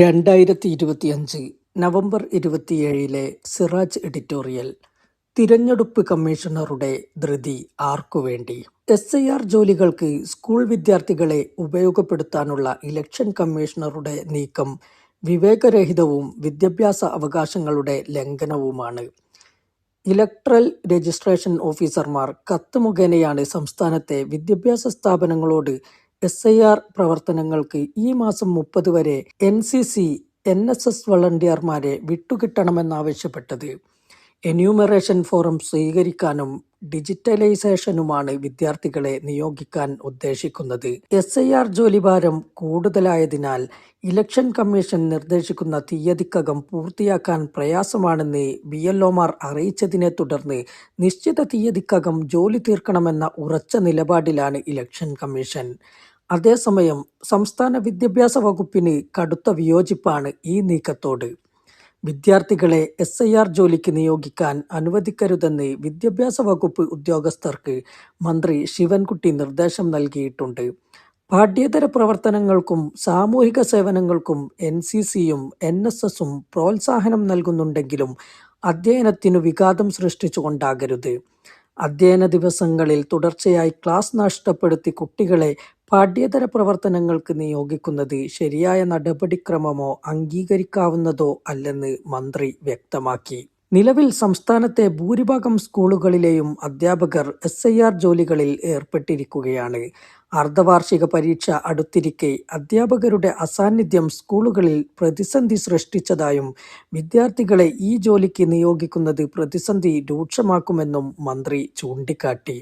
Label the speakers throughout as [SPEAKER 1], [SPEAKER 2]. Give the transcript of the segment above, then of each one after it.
[SPEAKER 1] രണ്ടായിരത്തി ഇരുപത്തിയഞ്ച് November ഇരുപത്തിയേഴിലെ Siraj editorial തിരഞ്ഞെടുപ്പ് കമ്മീഷണറുടെ ധൃതി ആർക്കുവേണ്ടി എസ് ഐ ആർ ജോലികൾക്ക് സ്കൂൾ വിദ്യാർത്ഥികളെ ഉപയോഗപ്പെടുത്താനുള്ള ഇലക്ഷൻ കമ്മീഷണറുടെ നീക്കം വിവേകരഹിതവും വിദ്യാഭ്യാസ അവകാശങ്ങളുടെ ലംഘനവുമാണ്. ഇലക്ട്രൽ രജിസ്ട്രേഷൻ ഓഫീസർമാർ കത്ത് മുഖേനയാണ് സംസ്ഥാനത്തെ വിദ്യാഭ്യാസ സ്ഥാപനങ്ങളോട് എസ് ഐ ആർ പ്രവർത്തനങ്ങൾക്ക് ഈ മാസം മുപ്പത് വരെ N C C N S S വളണ്ടിയർമാരെ വിട്ടുകിട്ടണമെന്നാവശ്യപ്പെട്ടത്. എന്യൂമറേഷൻ ഫോറം സ്വീകരിക്കാനും ഡിജിറ്റലൈസേഷനുമാണ് വിദ്യാർത്ഥികളെ നിയോഗിക്കാൻ ഉദ്ദേശിക്കുന്നത്. എസ് ഐ ആർ ജോലിഭാരം കൂടുതലായതിനാൽ ഇലക്ഷൻ കമ്മീഷൻ നിർദ്ദേശിക്കുന്ന തീയതിക്കകം പൂർത്തിയാക്കാൻ പ്രയാസമാണെന്ന് ബി എൽ ഒമാർ അറിയിച്ചതിനെ തുടർന്ന് നിശ്ചിത തീയതിക്കകം ജോലി തീർക്കണമെന്ന ഉറച്ച നിലപാടിലാണ് ഇലക്ഷൻ കമ്മീഷൻ. അതേസമയം സംസ്ഥാന വിദ്യാഭ്യാസ വകുപ്പിന് കടുത്ത വിയോജിപ്പാണ് ഈ നീക്കത്തോട്. വിദ്യാർത്ഥികളെ എസ് ഐ ആർ ജോലിക്ക് നിയോഗിക്കാൻ അനുവദിക്കരുതെന്ന് വിദ്യാഭ്യാസ വകുപ്പ് ഉദ്യോഗസ്ഥർക്ക് മന്ത്രി ശിവൻകുട്ടി നിർദ്ദേശം നൽകിയിട്ടുണ്ട്. പാഠ്യേതര പ്രവർത്തനങ്ങൾക്കും സാമൂഹിക സേവനങ്ങൾക്കും എൻ സി സിയും എൻ എസ് എസും പ്രോത്സാഹനം നൽകുന്നുണ്ടെങ്കിലും അധ്യയനത്തിനു വിഘാതം സൃഷ്ടിച്ചുകൊണ്ടാകരുത്. അധ്യയന ദിവസങ്ങളിൽ തുടർച്ചയായി ക്ലാസ് നഷ്ടപ്പെടുത്തി കുട്ടികളെ പാഠ്യേതര പ്രവർത്തനങ്ങൾക്ക് നിയോഗിക്കുന്നത് ശരിയായ നടപടിക്രമമോ അംഗീകരിക്കാവുന്നതോ അല്ലെന്ന് മന്ത്രി വ്യക്തമാക്കി. നിലവിൽ സംസ്ഥാനത്തെ ഭൂരിഭാഗം സ്കൂളുകളിലെയും അധ്യാപകർ എസ് ഐ ആർ ജോലികളിൽ ഏർപ്പെട്ടിരിക്കുകയാണ്. അർദ്ധവാർഷിക പരീക്ഷ അടുത്തിരിക്കെ അധ്യാപകരുടെ അസാന്നിധ്യം സ്കൂളുകളിൽ പ്രതിസന്ധി സൃഷ്ടിച്ചതായും വിദ്യാർത്ഥികളെ ഈ ജോലിക്ക് നിയോഗിക്കുന്നത് പ്രതിസന്ധി രൂക്ഷമാക്കുമെന്നും മന്ത്രി ചൂണ്ടിക്കാട്ടി.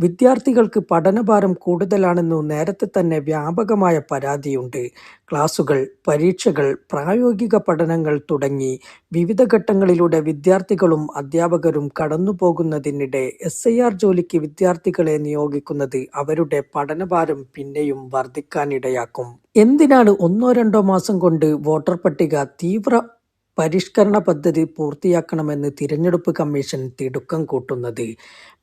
[SPEAKER 1] വിദ്യാർത്ഥികൾക്ക് പഠനഭാരം കൂടുതലാണെന്നു നേരത്തെ തന്നെ വ്യാപകമായ പരാതിയുണ്ട്. ക്ലാസുകൾ പരീക്ഷകൾ പ്രായോഗിക പഠനങ്ങൾ തുടങ്ങി വിവിധ ഘട്ടങ്ങളിലൂടെ വിദ്യാർത്ഥികളും അധ്യാപകരും കടന്നുപോകുന്നതിനിടെ എസ് ഐ ആർ ജോലിക്ക് വിദ്യാർത്ഥികളെ നിയോഗിക്കുന്നത് അവരുടെ പഠനഭാരം പിന്നെയും വർദ്ധിക്കാനിടയാക്കും. എന്തിനാണ് ഒന്നോ രണ്ടോ മാസം കൊണ്ട് വോട്ടർ പട്ടിക തീവ്ര പരിഷ്കരണ പദ്ധതി പൂർത്തിയാക്കണമെന്ന് തിരഞ്ഞെടുപ്പ് കമ്മീഷൻ തിടുക്കം കൂട്ടുന്നത്.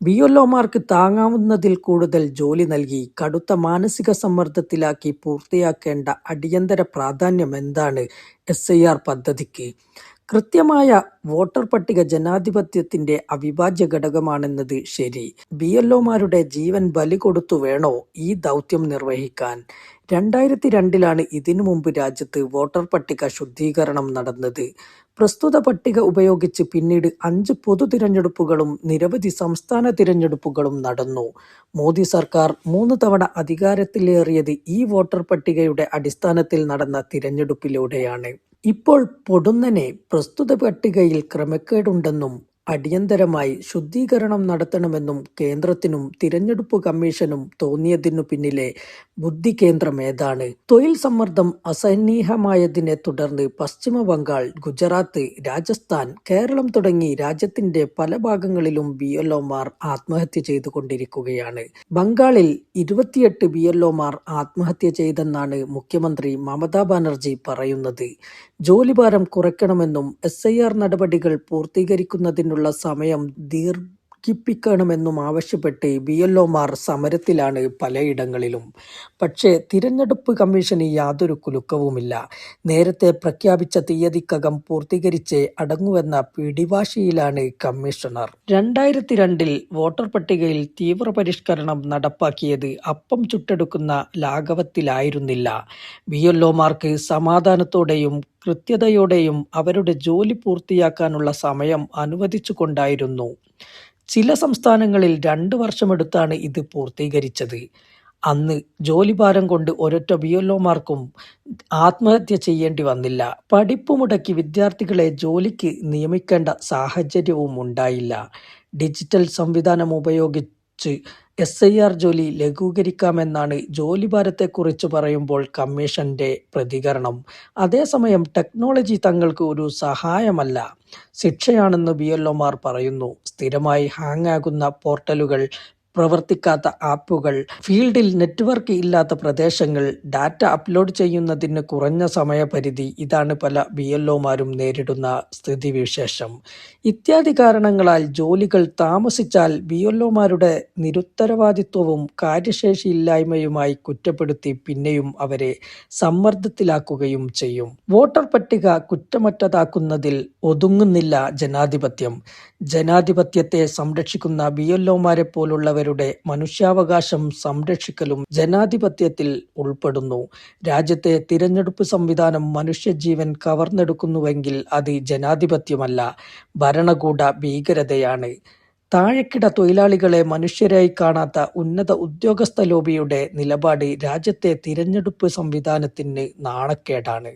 [SPEAKER 1] ബി എൽഒമാർക്ക് താങ്ങാവുന്നതിൽ കൂടുതൽ ജോലി നൽകി കടുത്ത മാനസിക സമ്മർദ്ദത്തിലാക്കി പൂർത്തിയാക്കേണ്ട അടിയന്തര പ്രാധാന്യം എന്താണ് എസ് ഐ ആർ പദ്ധതിക്ക്? കൃത്യമായ വോട്ടർ പട്ടിക ജനാധിപത്യത്തിന്റെ അവിഭാജ്യ ഘടകമാണെന്നത് ശരി. ബി എൽഒമാരുടെ ജീവൻ ബലി കൊടുത്തു വേണോ ഈ ദൗത്യം നിർവഹിക്കാൻ? രണ്ടായിരത്തി രണ്ടിലാണ് ഇതിനു മുമ്പ് രാജ്യത്ത് വോട്ടർ പട്ടിക ശുദ്ധീകരണം നടന്നത്. പ്രസ്തുത പട്ടിക ഉപയോഗിച്ച് പിന്നീട് അഞ്ച് പൊതു തിരഞ്ഞെടുപ്പുകളും നിരവധി സംസ്ഥാന തിരഞ്ഞെടുപ്പുകളും നടന്നു. മോദി സർക്കാർ മൂന്ന് തവണ അധികാരത്തിലേറിയത് ഈ വോട്ടർ പട്ടികയുടെ അടിസ്ഥാനത്തിൽ നടന്ന തിരഞ്ഞെടുപ്പിലൂടെയാണ്. ഇപ്പോൾ പൊടുന്നനെ പ്രസ്തുത പട്ടികയിൽ ക്രമക്കേടുണ്ടെന്നും അടിയന്തരമായി ശുദ്ധീകരണം നടത്തണമെന്നും കേന്ദ്രത്തിനും തിരഞ്ഞെടുപ്പ് കമ്മീഷനും തോന്നിയതിനു പിന്നിലെ ബുദ്ധി കേന്ദ്രം ഏതാണ്? തൊഴിൽ സമ്മർദ്ദം അസഹനീയമായതിനെ തുടർന്ന് പശ്ചിമ ബംഗാൾ ഗുജറാത്ത് രാജസ്ഥാൻ കേരളം തുടങ്ങി രാജ്യത്തിന്റെ പല ഭാഗങ്ങളിലും ബി എൽഒമാർ ആത്മഹത്യ ചെയ്തുകൊണ്ടിരിക്കുകയാണ്. ബംഗാളിൽ ഇരുപത്തിയെട്ട് ബി എൽഒമാർ ആത്മഹത്യ ചെയ്തെന്നാണ് മുഖ്യമന്ത്രി മമതാ ബാനർജി പറയുന്നത്. ജോലിഭാരം കുറയ്ക്കണമെന്നും എസ് ഐ ആർ നടപടികൾ പൂർത്തീകരിക്കുന്നതിനുള്ള സമയം ദീർഘിപ്പിക്കണമെന്നും ആവശ്യപ്പെട്ട് ബി എൽ ഒമാർ സമരത്തിലാണ് പലയിടങ്ങളിലും. പക്ഷേ തിരഞ്ഞെടുപ്പ് കമ്മീഷന് യാതൊരു കുലുക്കവുമില്ല. നേരത്തെ പ്രഖ്യാപിച്ച തീയതിക്കകം പൂർത്തീകരിച്ച് അടങ്ങുവെന്ന പിടിവാശിയിലാണ് കമ്മീഷണർ. രണ്ടായിരത്തി രണ്ടിൽ വോട്ടർ പട്ടികയിൽ തീവ്ര പരിഷ്കരണം നടപ്പാക്കിയത് അപ്പം ചുട്ടെടുക്കുന്ന ലാഘവത്തിലായിരുന്നില്ല. ബി എൽ ഒമാർക്ക് സമാധാനത്തോടെയും കൃത്യതയോടെയും അവരുടെ ജോലി പൂർത്തിയാക്കാനുള്ള സമയം അനുവദിച്ചുകൊണ്ടായിരുന്നു. ചില സംസ്ഥാനങ്ങളിൽ രണ്ട് വർഷമെടുത്താണ് ഇത് പൂർത്തീകരിച്ചത്. അന്ന് ജോലിഭാരം കൊണ്ട് ഒരൊറ്റ ബി എൽ ഒമാർക്കും ആത്മഹത്യ ചെയ്യേണ്ടി വന്നില്ല. പഠിപ്പ് മുടക്കി വിദ്യാർത്ഥികളെ ജോലിക്ക് നിയമിക്കേണ്ട സാഹചര്യവും ഉണ്ടായില്ല ഡിജിറ്റൽ സംവിധാനം ഉപയോഗിച്ച് എസ് ഐ ആർ ജോലി ലഘൂകരിക്കാമെന്നാണ് ജോലിഭാരത്തെക്കുറിച്ച് പറയുമ്പോൾ കമ്മീഷന്റെ പ്രതികരണം. അതേസമയം ടെക്നോളജി തങ്ങൾക്ക് ഒരു സഹായമല്ല. ശിക്ഷയാണെന്ന് ബി എൽ ഒമാർ പറയുന്നു. സ്ഥിരമായി ഹാങ്ങാകുന്ന പോർട്ടലുകൾ പ്രവർത്തിക്കാത്ത ആപ്പുകൾ, ഫീൽഡിൽ നെറ്റ്വർക്ക് ഇല്ലാത്ത പ്രദേശങ്ങൾ, ഡാറ്റ അപ്ലോഡ് ചെയ്യുന്നതിന് കുറഞ്ഞ സമയപരിധി ഇതാണ് പല ബി ബിഎൽഒമാരും നേരിടുന്ന സ്ഥിതിവിശേഷം. ഇത്യാദി കാരണങ്ങളാൽ ജോലികൾ താമസിച്ചാൽ ബി ബിഎൽഒമാരുടെ നിരുത്തരവാദിത്വവും കാര്യശേഷിയില്ലായ്മയുമായി കുറ്റപ്പെടുത്തി പിന്നെയും അവരെ സമ്മർദ്ദത്തിലാക്കുകയും ചെയ്യും. വോട്ടർ പട്ടിക കുറ്റമറ്റതാക്കുന്നതിൽ ഒതുങ്ങുന്നില്ല ജനാധിപത്യം. ജനാധിപത്യത്തെ സംരക്ഷിക്കുന്ന ബിഎൽഒമാരെപ്പോലുള്ളവരുടെ മനുഷ്യാവകാശം സംരക്ഷിക്കലും ജനാധിപത്യത്തിൽ ഉൾപ്പെടുന്നു. രാജ്യത്തെ തിരഞ്ഞെടുപ്പ് സംവിധാനം മനുഷ്യജീവൻ കവർന്നെടുക്കുന്നുവെങ്കിൽ അത് ജനാധിപത്യമല്ല, ഭരണകൂട ഭീകരതയാണ്. താഴെക്കിട തൊഴിലാളികളെ മനുഷ്യരായി കാണാത്ത ഉന്നത ഉദ്യോഗസ്ഥ ലോബിയുടെ നിലപാട് രാജ്യത്തെ തിരഞ്ഞെടുപ്പ് സംവിധാനത്തിന് നാണക്കേടാണ്.